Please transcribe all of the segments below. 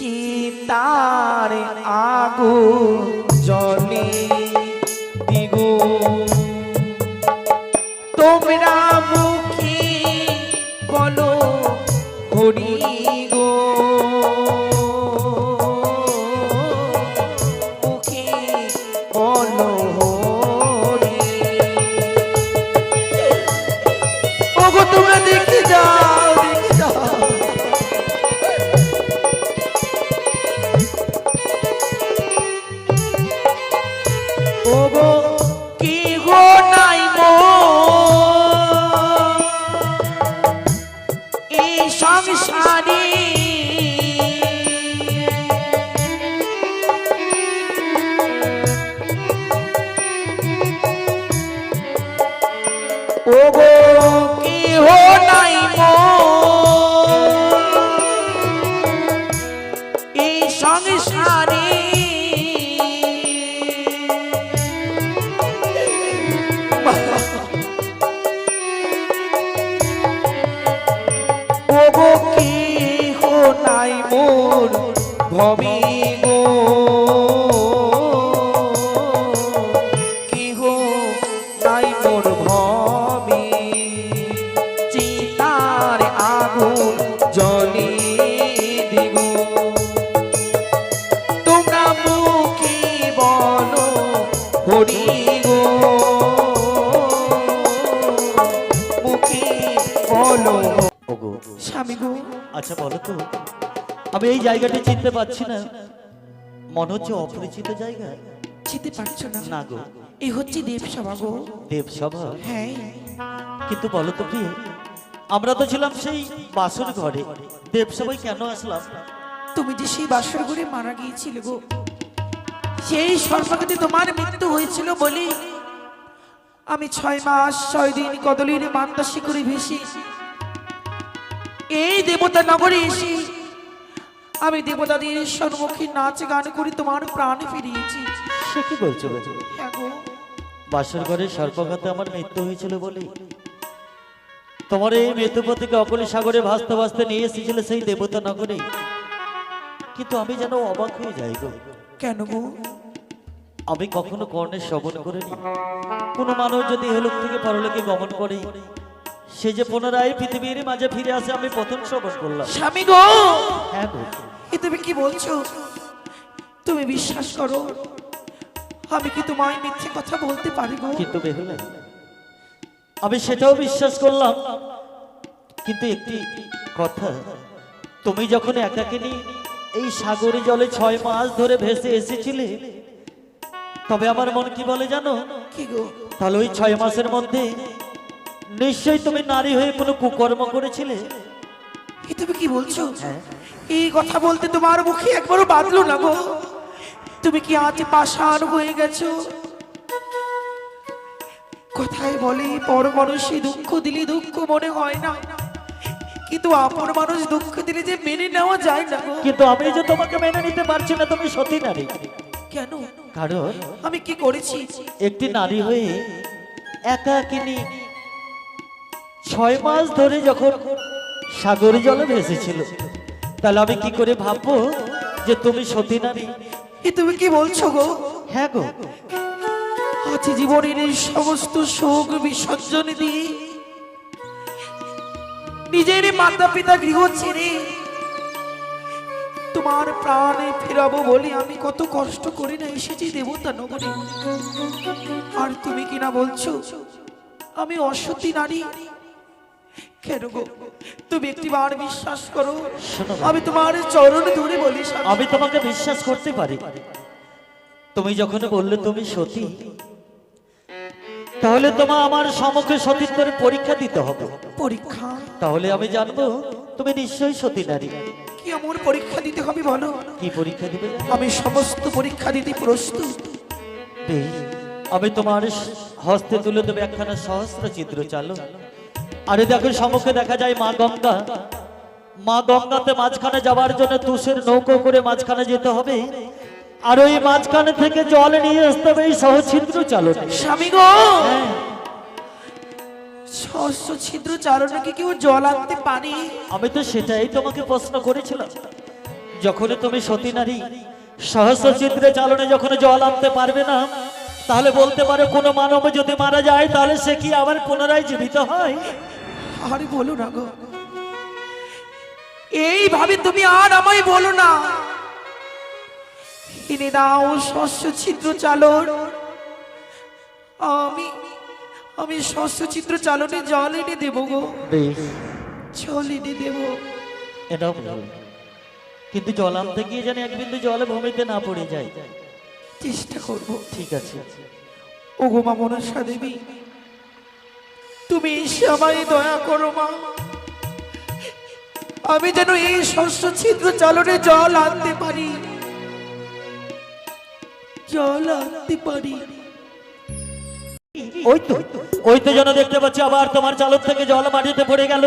চিতার আগু জলে দিগো আমি এই জায়গাটা চিনতে পারছি না। মনে হচ্ছে অপরিচিত জায়গা। চিনতে পারছ না। না গো। এই হচ্ছে দেবসভা গো। দেবসভা? হ্যাঁ। কিন্তু বলো তো প্রিয় আমরা তো ছিলাম সেই বাসর ঘরে। দেবসভায় কেন আসলাম? তুমি যে সেই বাসর ঘরে মারা গিয়েছিলে গো সেই সর্বগতি তোমার মৃত্যু হয়েছিল বলে আমি ছয় মাস ছয় দিন কদলির মান্দাসী করে ভেসে এই দেবতা নগরে এসে আমি দেবতাদের সম্মুখে নাচ গান করে তোমার প্রাণ ফিরিয়েছি। সে কি বলছো? হ্যাঁ গো। বাসর ঘরে সর্পঘাতে আমার মৃত্যু হয়েছিল বলে। তোমার এই মৃত্যুপতিকে অকলি সাগরে ভাসতে ভাসতে নিয়ে এসেছিল সেই দেবতা নগরে। কিন্তু আমি যেন অবাক হয়ে যাই গো। কেন গো? আমি কখনো কর্ণের শ্রবণ করিনি। কোনো মানুষ যদি এহলোক থেকে পরলোকে গমন করে সে যে পুনরায় পৃথিবীর মাঝে ফিরে আসে আমি প্রথম শ্রবণ করলাম। স্বামী গো! হ্যাঁ গো এ তুমি কি বলছো? তুমি বিশ্বাস করো? আমি কি তোমায় মিথ্যে কথা বলতে পারি গো? কিন্তু বেহুলা আমি সেটাও বিশ্বাস করলাম। কিন্তু একটি কথা তুমি যখন একাকিনী এই সাগরে জলে ছয় মাস ধরে ভেসে এসেছিলে তবে আমার মন কি বলে জানো? কি গো? তাহলে ওই ছয় মাসের মধ্যে নিশ্চয়ই তুমি নারী হয়ে কোনো কুকর্ম করেছিলে? এ তুমি কি বলছো? এই কথা বলতে তোমার মুখে একবারও বাঁধলো না গো। তুমি কি আজ পাষাণ হয়ে গেছো? কথায় বলে পর মানুষে দুঃখ দিলে দুঃখ মনে হয় না। কিন্তু আপন মানুষ দুঃখ দিলে যে মেনে নেওয়া যায় না কিন্তু আমি যে তোমাকে মেনে নিতে পারছি না তুমি সতী নারী। কেন? কারণ আমি কি করেছি? একটি নারী হয়ে একাকিনী ছয় মাস ধরে যখন সাগর জলে ভেসেছিল তাহলে আমি কি করে ভাববো যে তুমি সতী নারী এ তুমি কি বলছো গো? হ্যাঁ গো। আজ জীবনের এই সমস্ত শোক বিসর্জন দিয়ে নিজের মাতা পিতা গৃহ ছেড়ে তোমার প্রাণে ফেরাবো বলে আমি কত কষ্ট করে না এসেছি দেবতা নগরে। আর তুমি কিনা বলছো? আমি অসতী নারী। কেন গো? তুমি একটি বার বিশ্বাস করো। আমি তোমার চরণ ধরে বলি। আমি তোমাকে বিশ্বাস করতে পারি। তুমি যখন বললে তুমি সতী তাহলে তোমার আমার সতীত্বের পরীক্ষা দিতে হবে। পরীক্ষা? তাহলে আমি জানব তুমি নিশ্চয়ই সতী নারী। কি আমার পরীক্ষা দিতে হবে বলো? কি পরীক্ষা দিবে? আমি সমস্ত পরীক্ষা দিতে প্রস্তুত। আমি তোমার হস্তে তুলে দেবে একখানা সহস্র চিত্র চালো। আরে দেখো সম্মুখে দেখা যায় মা গঙ্গা। মা গঙ্গাতে মাঝখানে যাওয়ার জন্য তুষের নৌকো করে মাঝখানে যেতে হবে। আর ওই মাঝখানে থেকে জল নিয়ে আসতে হবে এই সহচিত্র চালক স্বামী গো! সহস্র ছিদ্র চারণে কি কেউ জল আনতে পারে? আমি তো সেটাই তোমাকে প্রশ্ন করেছিলাম। যখন তুমি সতী নারী সহস্র চালনে যখন জল আনতে পারবে না তাহলে বলতে পারো কোনো মানব যদি মারা যায় তাহলে সে কি আবার পুনরায় জীবিত হয়? আরে বলো না গো। এইভাবে তুমি আর আমায় বলো না। এনে দাও শস্য ছিদ্র চালন। আমি আমি শস্য চিত্র চালনে জল এনে দেবো গো। জল এনে দেবো। এটাও। কিন্তু জল আনতে গিয়ে যেন এক বিন্দু জলে ভূমিতে না পড়ে যায়। চেষ্টা করব। ঠিক আছে। ও গো মা মনসা দেবী তুমি আমায় দয়া করো মা। আমি যেন এই শস্য ছিদ্র চালনে জল আনতে পারি। জল আনতে পারি। ওই তো ওই তো যেন দেখতে পাচ্ছি আবার তোমার চালক থেকে জল মাটিতে পড়ে গেল।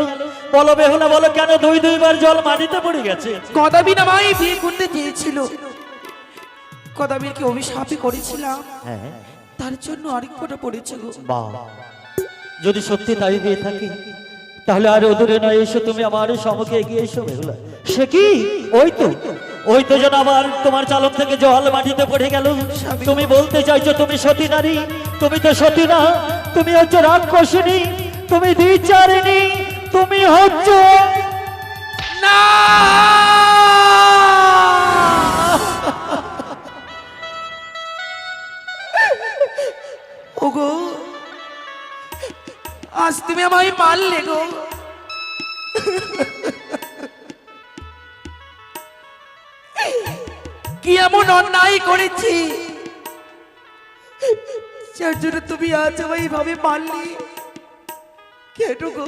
বলো বেহুলা বলো কেন দুই দুইবার জল মাটিতে পড়ে গেছে? বিয়ে করতে চেয়েছিল। অভিশাপই করেছিলাম। হ্যাঁ। তার জন্য আরেক ফোঁটা পড়েছে গো। যদি সত্যি তাই হয়ে থাকে তাহলে আর অদূরে নয় এসো তুমি আমার সম্মুখে এগিয়ে এসো বেহুলা। সে কি? ওই তো ওই তো যেন আবার তোমার চালক থেকে জল মাটিতে পড়ে গেল। তুমি বলতে চাইছো তুমি সতী নারী তুমি তো সতী না তুমি হচ্ছে রাক্ষসিনী তুমি দ্বিচারিণী তুমি হচ্ছে না! ওগো আজ তুমি আমায় মারলে গো। কি এমন অন্যায় করেছি? যার জন্য তুমি আজ আমায় এইভাবে মারলি। কেন গো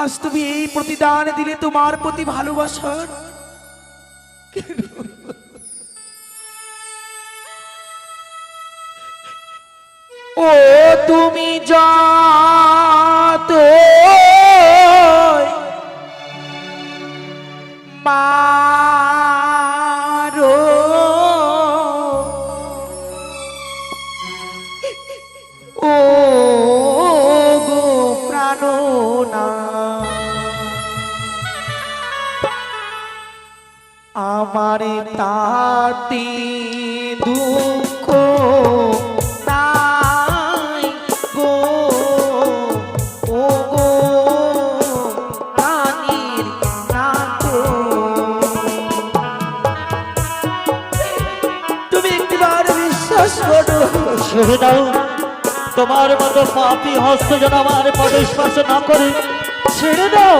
আজ তুমি এই প্রতিদান দিলে তোমার প্রতি ভালোবাসার ও তুমি যত তোমার মতো পাপি হস্ত যেন আমার প্রবেশ না করে ছেড়ে দাও।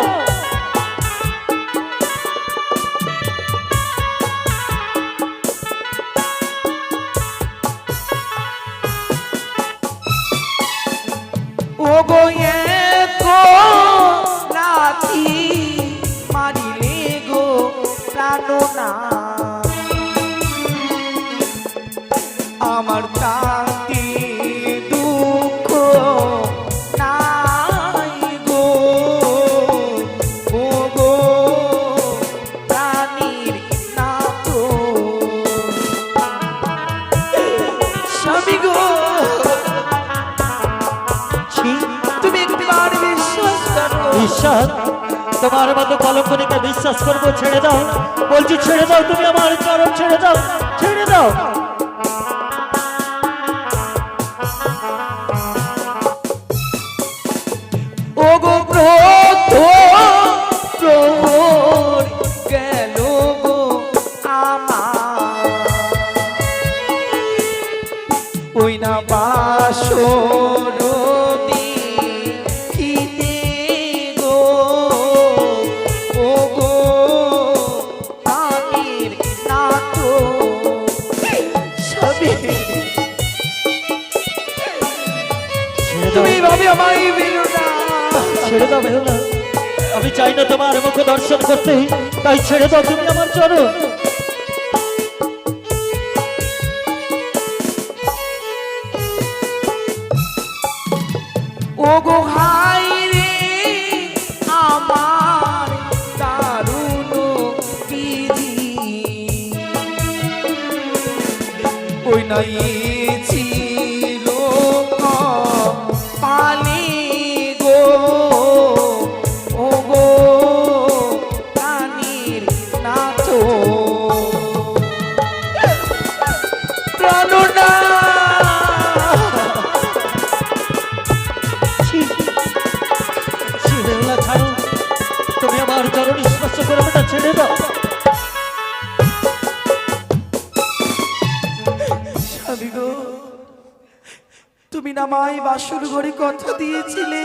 আমায় বাসুর ঘরে কথা দিয়েছিলে?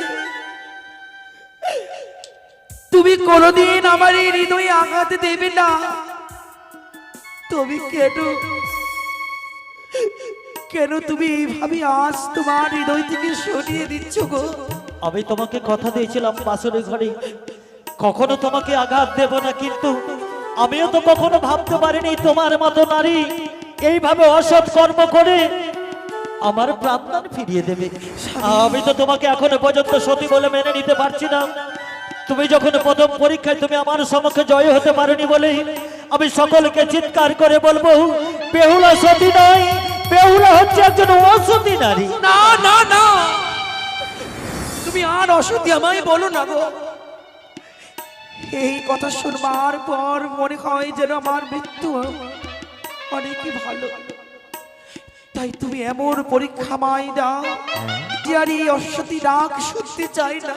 তুমি কোনোদিন আমার এই হৃদয়ে আঘাত দেবে না। তুমি কেন? কেন তুমি এইভাবে আজ তোমার হৃদয় থেকে সরিয়ে দিচ্ছ গো? আমি তোমাকে কথা দিয়েছিলাম বাসুরের ঘরে। কখনো তোমাকে আঘাত দেব না, কিন্তু আমিও তো কখনো ভাবতে পারিনি তোমার মতো নারী এইভাবে অসৎ কর্ম করে আমার প্রাণদান ফিরিয়ে দেবে। আমি তো তোমাকে এখনও পর্যন্ত সতী বলে মেনে নিতে পারছি না। তুমি যখন প্রথম পরীক্ষায় তুমি আমার সমক্ষে জয় হতে পারোনি বলে আমি সকলকে চিৎকার করে বলব, বেহুলা সতী নয় বেহুলা হচ্ছে একজন অসতী নারী। না না না। তুমি আর অসত্যি আমায় বলো না গো। এই কথা শুনবার পর মনে হয় যেন আমার মৃত্যু অনেকই ভালো। তাই তুমি এমন পরীক্ষা মাই দাও যে আর এই অসতী ডাক শুনতে চাই না।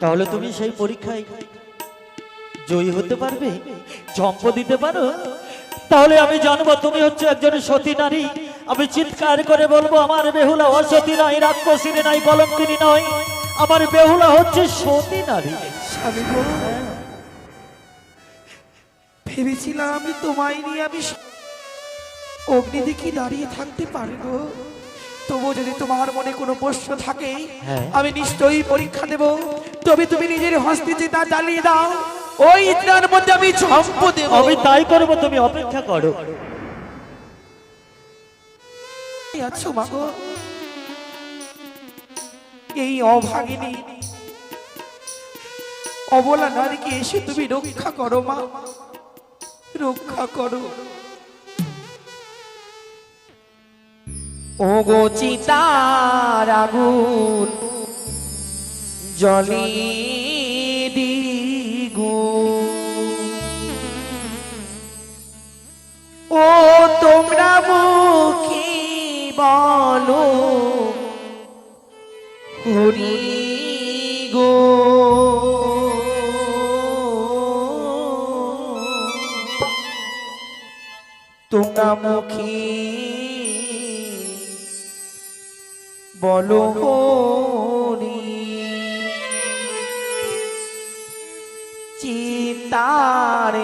তাহলে তুমি সেই পরীক্ষায় জয়ী হতে পারবে? জম্প দিতে পারো? তাহলে আমি জানব তুমি হচ্ছে একজন সতী নারী। আমি চিৎকার করে বলব আমার বেহুলা অসতী নয় রাক্ষসিনী নয় কলঙ্কিনী নয়। আমার বেহুলা হচ্ছে সতী নারী। স্বামী ভেবেছিলাম আমি তোমায় নিয়ে আমি অগ্নি দেখি দাঁড়িয়ে থাকতে পারব তবু যদি তোমার মনে কোনো প্রশ্ন থাকে হ্যাঁ। আমি নিশ্চয়ই পরীক্ষা দেব। তবে তুমি নিজের হস্তে যে তা জ্বালিয়ে দাও ওই মধ্যে আমি ঝম্প দেব। আমি তাই করব তুমি অপেক্ষা করো। আছো মাগো এই অভাগিনী। অবলা নারীকে এসে তুমি রক্ষা করো মা। রক্ষা করো। ও গো চিতার আগুন জলে ও তোমরা মুখী বলো হরি বলো হরি চিতার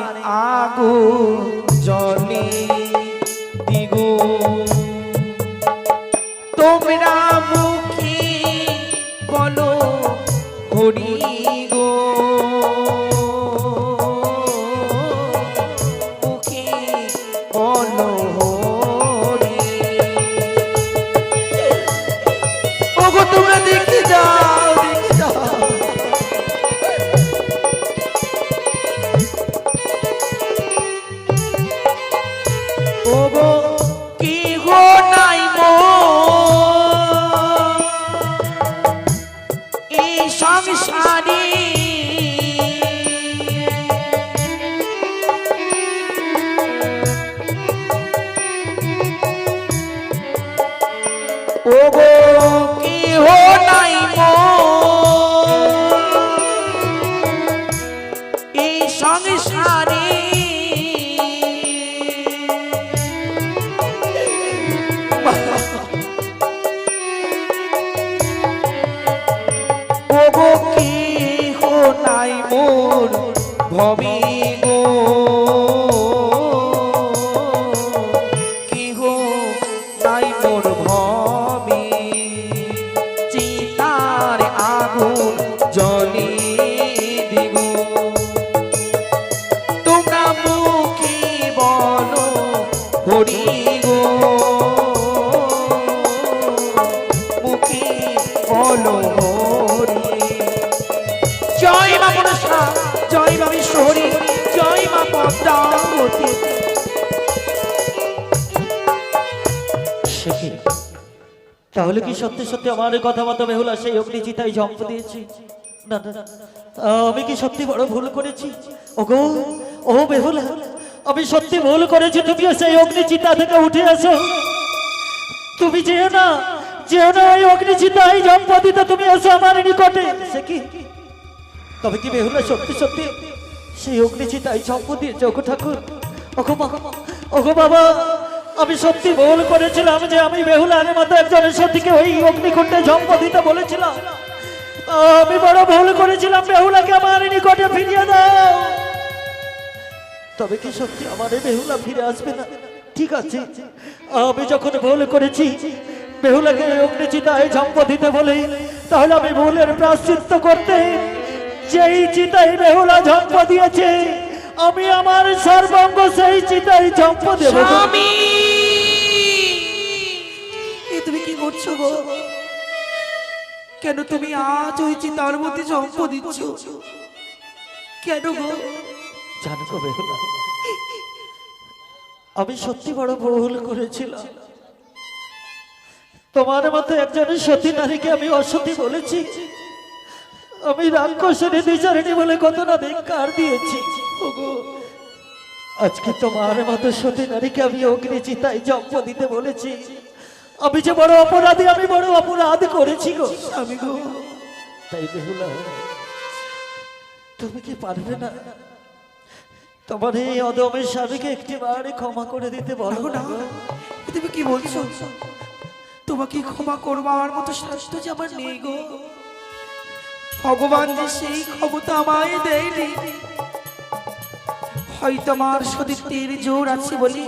তাহলে কি সত্যি সত্যি আমার কথা মতো বেহুলা সেই অগ্নিচিতায় জম্প দিয়েছি। আমি কি সত্যি বড় ভুল করেছি? ওগো, ও বেহুলা আমি সত্যি ভুল করেছি, তুমি সেই অগ্নিচিতা থেকে উঠে আসো তুমি যেও না যেও না ওই অগ্নিচিতায় জম্প দিতে, তুমি এসো আমার নিকটে। সে কি? তবে কি বেহুলা সত্যি সত্যি সেই অগ্নিচিতায় জম্প দিয়েছে ওগো ঠাকুর। ওগো বাবা বাবা, আমি সত্যি ভুল করেছিলাম যে আমি বেহুলার মতো একজনের সত্যিকে ওই অগ্নিকুণ্ডে জন্ম দিতে বলেছিলাম। আমি বড় ভুল করেছিলাম, বেহুলাকে আমার নিকটে ফিরিয়ে দাও। তবে কি সত্যি আমার বেহুলা ফিরে আসবে না? ঠিক আছে, আমি যখন ভুল করেছি, বেহুলাকে অগ্নিচিতায় জন্ম দিতে বলে, তাহলে আমি ভুলের প্রাশ্চিত্য করতে যেই চিতাই বেহুলা জন্ম দিয়েছে আমি আমার সর্বাঙ্গ সেই চিতায় জন্ম দেব। স্বামী! এ তুমি কি করছ গো? কেন তুমি আজ ওই চিতার মধ্যে জন্ম দিচ্ছ? কেন গো? জানো তো বেহুলা আমি সত্যি বড় ভুল করেছিলাম। তোমার মতো একজনের সতী নারীকে আমি অসতী বলেছি। আমি রাক্ষসের বিচারিণী বলে কত না ধিক্কার দিয়েছি। আজকে তোমার মতো সতী নারীকে আমি অগ্নি চিতায় জন্ম দিতে বলেছি। আমি যে বড় অপরাধী, আমি বড় অপরাধ করেছি গো আমি গো। তাই বেহুলা, তুমি কি পারবে না? তোমার এই অদমের স্বামীকে একটি বারে ক্ষমা করে দিতে বলো না। তুমি কি বলছো? তোমাকে ক্ষমা করব আমার মতো স্বাস্থ্য যে আমার নেই গো। ভগবান যে সেই ক্ষমতা আমায় দেয়নি। হয়তো আমার সতীত্বের জোর আছে বলি।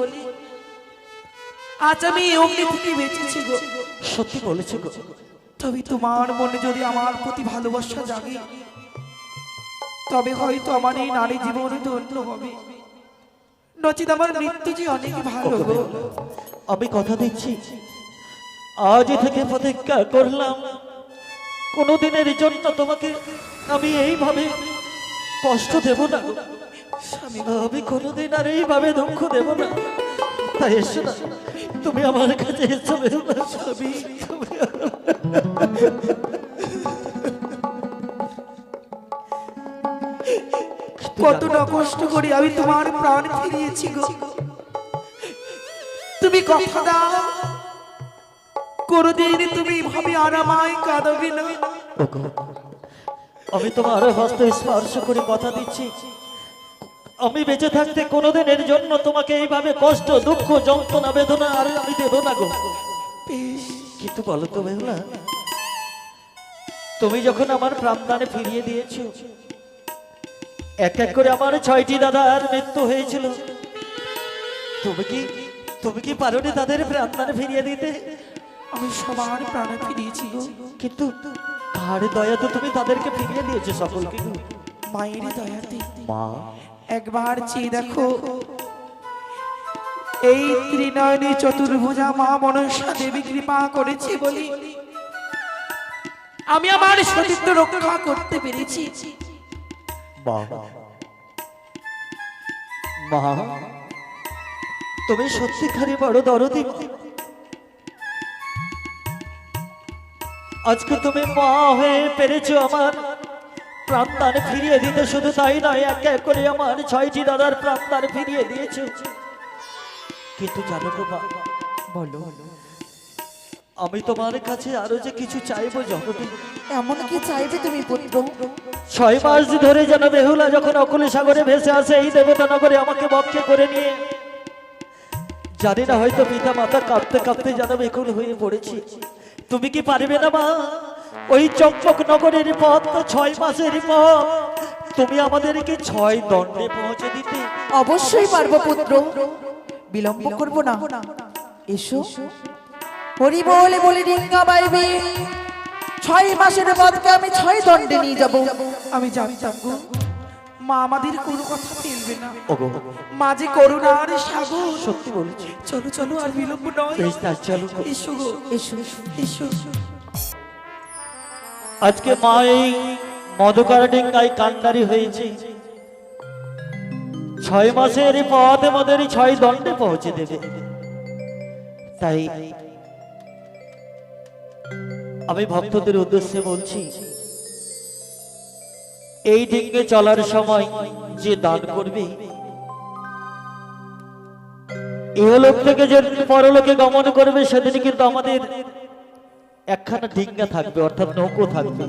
আজ আমি অগ্নি থেকে বেঁচেছি গো। সত্যি বলেছ গো তবে তোমার মনে যদি আমার প্রতি ভালোবাসা জাগে তবে হয়তো আমার এই নারী জীবন ধন্য হবে। নচিত আমার মৃত্যু যে অনেক ভালো গো। আমি কথা দিচ্ছি। আজ থেকে প্রতিজ্ঞা করলাম কোনোদিনের জন্য তোমাকে আমি এইভাবে কষ্ট দেব না। স্বামী আমি কোনোদিন আর এইভাবে দুঃখ দেব না। তাই এসো না, তুমি আমার কাছে এসো বেরোনা স্বামী। তুমি কত না কষ্ট করে আমি তোমার প্রাণ ফিরিয়েছি গো। তুমি কথা দাও। কোনদিন তুমি ভাবে আর আমায় কাঁদাবে না। আমি তোমার হস্ত স্পর্শ করে কথা দিচ্ছি। আমি বেঁচে থাকতে কোনোদিনের জন্য তোমাকে এইভাবে কষ্ট, দুঃখ, যন্ত্রণা, বেদনা আর আমি দেব না গো। কিন্তু বলো তো বেহুলা, তুমি যখন আমার প্রাণদানে ফিরিয়ে দিয়েছ, এক এক করে আমার ছয়টি দাদার মৃত্যু হয়েছিল। তুমি কি তুমি কি পারোনি তাদের প্রাণদানে ফিরিয়ে দিতে? আমি সবার প্রাণে ফিরিয়েছি গো। কিন্তু কার দয়া তো তুমি তাদেরকে ফিরিয়ে দিয়েছ সকলকে। মায়ের দয়াতে। মা। একবার চেয়ে দেখো। এই ত্রিনয়নী চতুর্ভুজা মা মনসা দেবী কৃপা করেছে বলি। আমি আমার সতীত্ব রক্ষা করতে পেরেছি। মা। তুমি সত্যিকারই বড় দরদি। আজকে তুমি মা হয়ে পেরেছ আমার। প্রাণদান ফিরিয়ে দিতে শুধু তাই নয় এক এক করে আমার ছয়টি দাদার প্রাণদান ফিরিয়ে দিয়েছ। কিন্তু জানো গো মা বলো আমি তোমার কাছে আরও যে কিছু চাইব জননী এমন কি চাইবে তুমি পুত্র ছয় মাস ধরে যেন বেহুলা যখন অকুল সাগরে ভেসে আসে এই দেবতা নগরে আমাকে বক্ষে করে নিয়ে। জানি না হয়তো পিতা মাতা কাঁপতে কাঁপতে যেন বেকুল হয়ে পড়েছি। তুমি কি পারবে না মা? ওই চম্পক নগরের পথ তো ছয় মাসের পথ। তুমি আমাদেরকে ছয় দণ্ডে পৌঁছে দিতে অবশ্যই পারব পুত্র। বিলম্ব করব না। এসো। হরি বলে বলে ডিঙ্গা বাইবে। ছয় মাসের পথকে আমি ছয় দণ্ডে নিয়ে যাব। আমি জানতাম গো। মা আমাদের কোনো কথা ফেলবে না। ওগো। মাঝে করুণার সাগর। সত্যি বলেছি। চলো চলো আর বিলম্ব নয়। বেশ তার চলো। এসো গো এসো এসো। আজকে মা এই মধুকার ডিঙ্গায় কান্ডারি হয়েছে। ছয় মাসের পথ আমাদের ছয় দণ্ডে পৌঁছে দেবে। তাই আমি ভক্তদের উদ্দেশ্যে বলছি এই ডিঙ্গে চলার সময় যে দান করবে ইহলোক থেকে যে পরলোকে গমন করবে, সেদিন কিন্তু আমাদের একখানা ডিঙ্গা থাকবে, অর্থাৎ নৌকো থাকবে।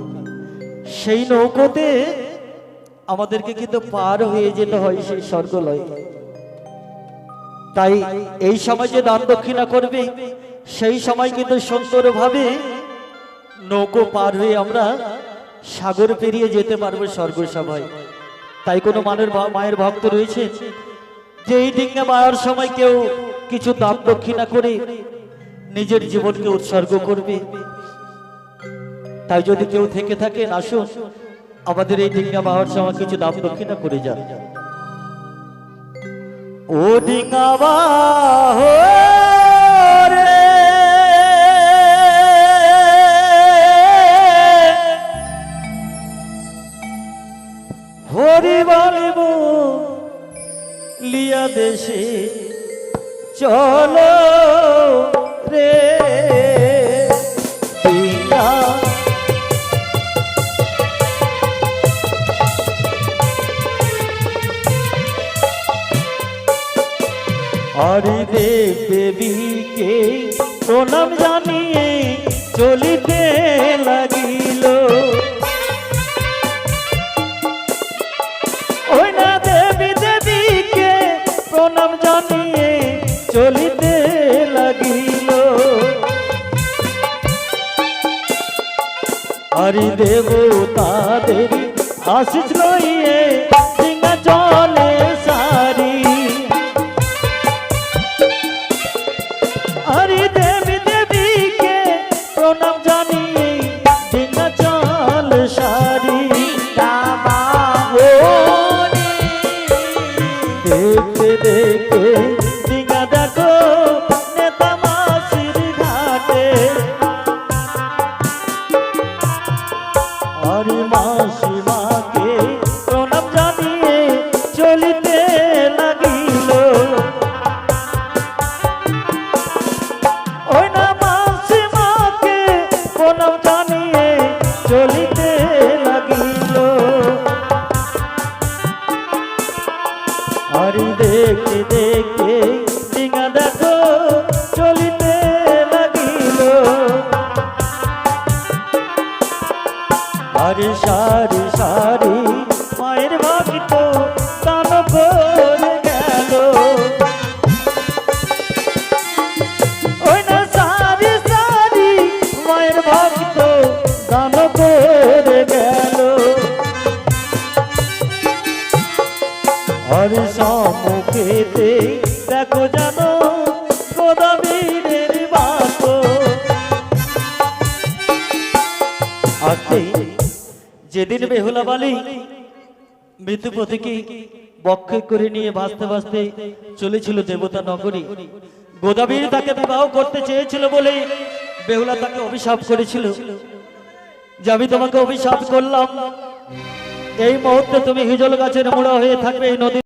সেই নৌকোতে আমাদেরকে কিন্তু পার হয়ে যেতে হয় সেই স্বর্গলয়ে। তাই এই সময় যে দান দক্ষিণা করবে, সেই সময় কিন্তু সুন্দরভাবে নৌকো পার হয়ে আমরা সাগর পেরিয়ে যেতে পারবে স্বর্গ সভায় তাই কোনো মানের মায়ের ভক্ত রয়েছে? যে এই ডিঙ্গা মায়ার সময় কেউ কিছু দান দক্ষিণা করে নিজের জীবনকে উৎসর্গ করবে? তাই যদি কেউ থেকে থাকেন আসুন, আমাদের এই ডিঙ্গা মায়ার সময় কিছু দান দক্ষিণা করে যান। ও ডিঙ্গা বাহ দেশে চলো রে। ডিঙ্গা হরি দেব দেবীকে প্রণাম জানিয়ে চলিতে লাগিল হরি দেবতাদের আশিস লইয়ে ডিঙ্গা যেদিন বেহুলা বালি মৃত্যুপতিকে বক্ষে করে নিয়ে ভাসতে ভাসতে চলেছিল দেবতা নগরী। গোদাবীর তাকে বিবাহ করতে চেয়েছিল বলে বেহুলা তাকে অভিশাপ করেছিল। যে আমি তোমাকে অভিশাপ করলাম। এই মুহূর্তে তুমি হিজল গাছের মোড়া হয়ে থাকবে এই নদী